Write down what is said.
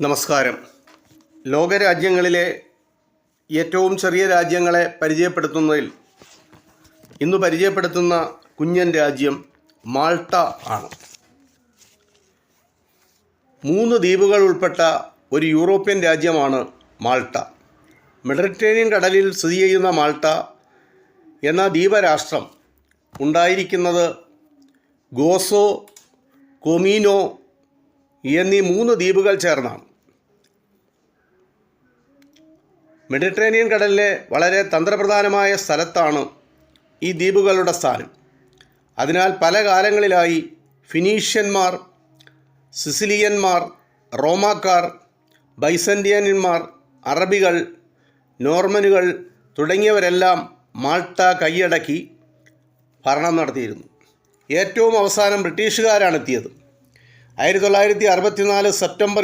നമസ്കാരം. ലോകരാജ്യങ്ങളിലെ ഏറ്റവും ചെറിയ രാജ്യങ്ങളെ പരിചയപ്പെടുത്തുന്നതിൽ ഇന്ന് പരിചയപ്പെടുത്തുന്ന കുഞ്ഞൻ രാജ്യം മാൾട്ട ആണ്. മൂന്ന് ദ്വീപുകൾ ഉൾപ്പെട്ട ഒരു യൂറോപ്യൻ രാജ്യമാണ് മാൾട്ട. മെഡിറ്ററേനിയൻ കടലിൽ സ്ഥിതി ചെയ്യുന്ന മാൾട്ട എന്ന ദ്വീപരാഷ്ട്രം ഉണ്ടായിരിക്കുന്നത് ഗോസോ കൊമീനോ എന്നീ മൂന്ന് ദ്വീപുകൾ ചേർന്നാണ്. മെഡിറ്ററേനിയൻ കടലിലെ വളരെ തന്ത്രപ്രധാനമായ സ്ഥലത്താണ് ഈ ദ്വീപുകളുടെ സ്ഥാനം. അതിനാൽ പല കാലങ്ങളിലായി ഫിനീഷ്യന്മാർ സിസിലിയന്മാർ റോമാക്കാർ ബൈസന്റിയന്മാർ അറബികൾ നോർമനുകൾ തുടങ്ങിയവരെല്ലാം മാൾട്ട കൈയടക്കി ഭരണം നടത്തിയിരുന്നു. ഏറ്റവും അവസാനം ബ്രിട്ടീഷുകാരാണ് എത്തിയത്. ആയിരത്തി തൊള്ളായിരത്തി അറുപത്തിനാല് സെപ്റ്റംബർ